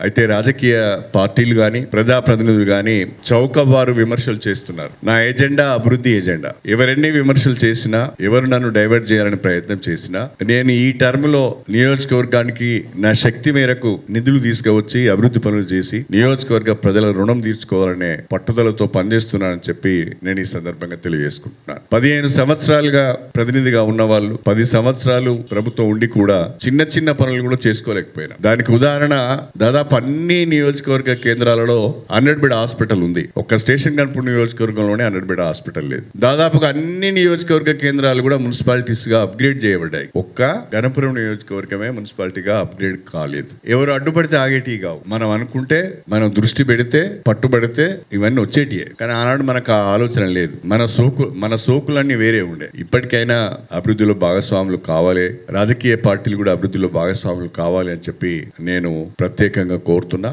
అయితే రాజకీయ పార్టీలు కానీ ప్రజాప్రతినిధులు కానీ చౌకవారు విమర్శలు చేస్తున్నారు. నా ఎజెండా అభివృద్ధి ఎజెండా. ఎవరెన్ని విమర్శలు చేసినా ఎవరు నన్ను డైవర్ట్ చేయాలని ప్రయత్నం చేసినా నేను ఈ టర్మ్లో నియోజకవర్గానికి నా శక్తి మేరకు నిధులు తీసుకువచ్చి అభివృద్ధి పనులు చేసి నియోజకవర్గ ప్రజల రుణం తీర్చుకోవాలనే పట్టుదలతో పనిచేస్తున్నానని చెప్పి నేను ఈ సందర్భంగా తెలియజేసుకుంటున్నాను పదిహేను సంవత్సరాలుగా ప్రతినిధిగా ఉన్న వాళ్ళు పది సంవత్సరాలు ప్రభుత్వం ఉండి కూడా చిన్న చిన్న పనులు కూడా చేసుకోలేకపోయినా. దానికి ఉదాహరణ దాదాపు అన్ని నియోజకవర్గ కేంద్రాలలో హండ్రెడ్ బెడ్ హాస్పిటల్ ఉంది. ఒక్క స్టేషన్ కనుపూర్ నియోజకవర్గంలోనే హండ్రెడ్ బెడ్ హాస్పిటల్ లేదు. దాదాపుగా అన్ని నియోజకవర్గ కేంద్రాలు కూడా మున్సిపాలిటీస్గా అప్గ్రేడ్ చేయబడ్డాయి. ఒక్క గణపురం నియోజకవర్గమే మున్సిపాలిటీగా అప్గ్రేడ్ కాలేదు. ఎవరు అడ్డుపడితే ఆగేటివి కావు. మనం అనుకుంటే మనం దృష్టి పెడితే పట్టుబడితే ఇవన్నీ వచ్చేటియే. కానీ ఆనాడు మనకు ఆ ఆలోచన లేదు. మన సోకు మన సోకులన్నీ వేరే ఉండే. ఇప్పటికైనా అభివృద్ధిలో భాగస్వాములు కావాలి. రాజకీయ పార్టీలు కూడా అభివృద్ధిలో భాగస్వాములు కావాలి అని చెప్పి నేను ప్రత్యేకంగా కోరుతున్నా.